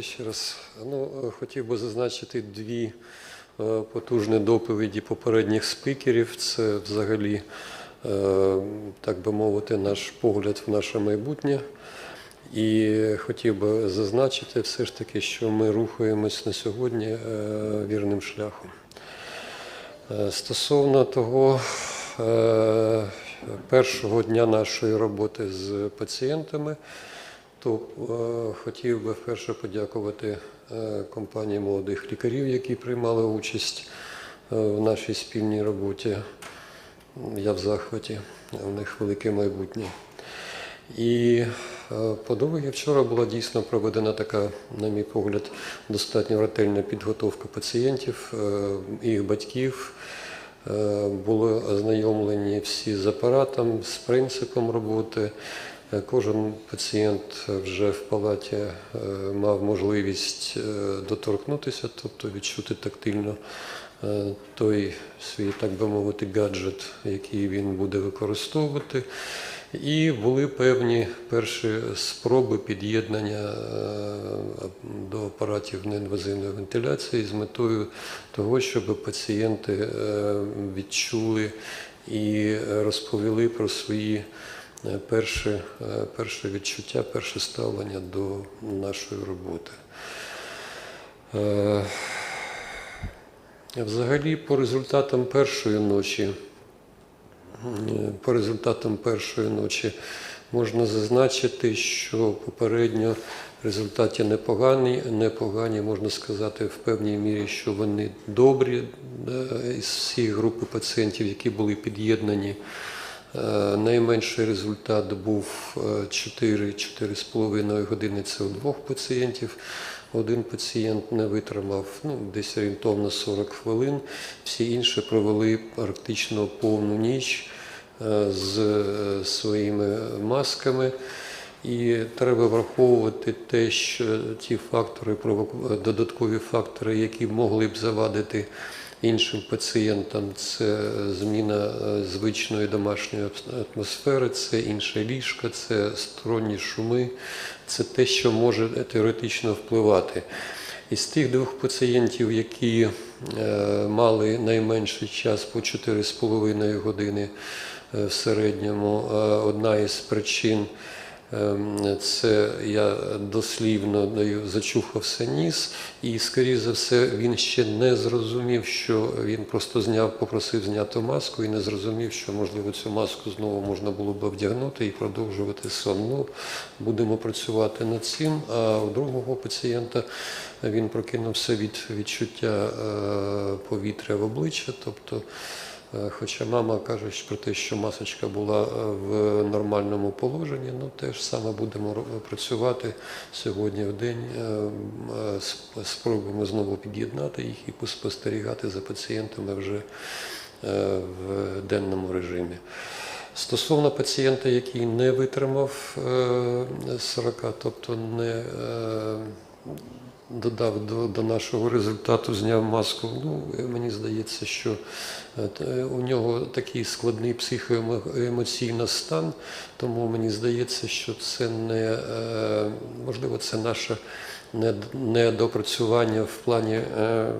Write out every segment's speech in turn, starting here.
Ще раз ну, е, хотів би зазначити дві е, потужні доповіді попередніх спікерів. Це взагалі, е, так би мовити, наш погляд в наше майбутнє. І хотів би зазначити все ж таки, що ми рухаємось на сьогодні вірним шляхом. Стосовно того першого дня нашої роботи з пацієнтами, то е, хотів би вперше подякувати е, компанії молодих лікарів, які приймали участь е, в нашій спільній роботі. Я в захваті, у них велике майбутнє. І по-друге, вчора була дійсно проведена така, на мій погляд, достатньо ретельна підготовка пацієнтів, їх батьків. Були ознайомлені всі з апаратом, з принципом роботи. Е, Кожен пацієнт вже в палаті е, мав можливість е, доторкнутися, тобто відчути тактильно е, той свій, так би мовити, гаджет, який він буде використовувати. І були певні перші спроби під'єднання е, до апаратів неінвазивної вентиляції з метою того, щоб пацієнти е, відчули і розповіли про свої е, перші, е, відчуття, перше ставлення до нашої роботи. Е, Взагалі, по результатам першої ночі, по результатам першої ночі можна зазначити, що попередньо результати непогані, непогані, можна сказати, в певній мірі, що вони добрі із всіх групи пацієнтів, які були під'єднані. Е, Найменший результат був е, 4-4,5 години. Це у двох пацієнтів. Один пацієнт не витримав ну, десь орієнтовно 40 хвилин. Всі інші провели практично повну ніч е, з е, своїми масками. І треба враховувати те, що ті фактори, додаткові фактори, які могли б завадити іншим пацієнтам, це зміна е, звичної домашньої атмосфери, це інше ліжко, це сторонні шуми, це те, що може теоретично впливати. Із тих двох пацієнтів, які е, мали найменший час по 4,5 години е, в середньому, е, одна із причин Це я дослівно зачухався ніс, і, скоріше за все, він ще не зрозумів, що він просто зняв, попросив зняти маску і не зрозумів, що можливо цю маску знову можна було б вдягнути і продовжувати сон. Ну, будемо працювати над цим. А у другого пацієнта він прокинувся від відчуття е, повітря в обличчя, тобто. Е, Хоча мама каже про те, що масочка була е, в нормальному положенні, ну теж саме будемо працювати сьогодні в день. е, Спробуємо знову під'єднати їх і поспостерігати за пацієнтами вже в денному режимі. Стосовно пацієнта, який не витримав е, 40, тобто не додав до, до нашого результату, зняв маску. Ну, е, мені здається, що е, у нього такий складний психоемоційний стан, тому мені здається, що це не е, можливо, це наше недопрацювання в плані, е, е,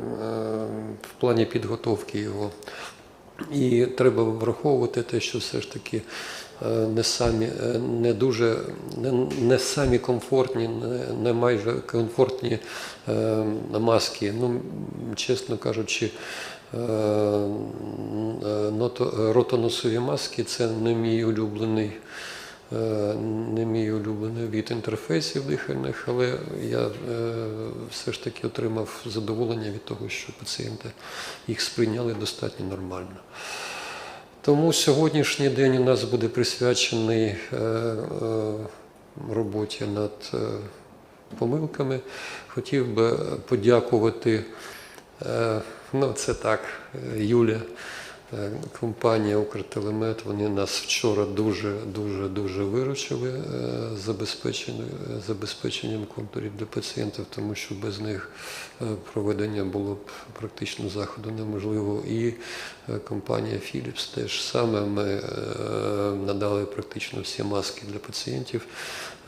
в плані підготовки його. І треба враховувати те, що все ж таки е, не самі е, не дуже не, не самі комфортні, не, не майже комфортні е, маски. Ну, чесно кажучи, е, е, ротоносові маски це не мій улюблений. Е, Не мій улюблений від інтерфейсів дихальних, але я е, все ж таки отримав задоволення від того, що пацієнти їх сприйняли достатньо нормально. Тому сьогоднішній день у нас буде присвячений е, роботі над помилками. Хотів би подякувати, ну це так, Юля, компанія Укртелемет. Вони нас вчора дуже, дуже, дуже виручили е, забезпеченням, забезпеченням контурів для пацієнтів, тому що без них е, проведення було б практично заходу неможливо. І е, компанія Philips теж саме ми е, надали практично всі маски для пацієнтів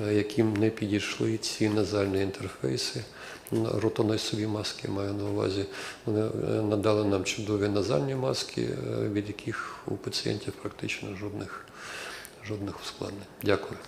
е, яким не підійшли ці назальні інтерфейси. Ротоносові маски маю на увазі. Вони е, надали нам чудові назальні маски, е, від яких у пацієнтів практично жодних, жодних ускладнень. Дякую.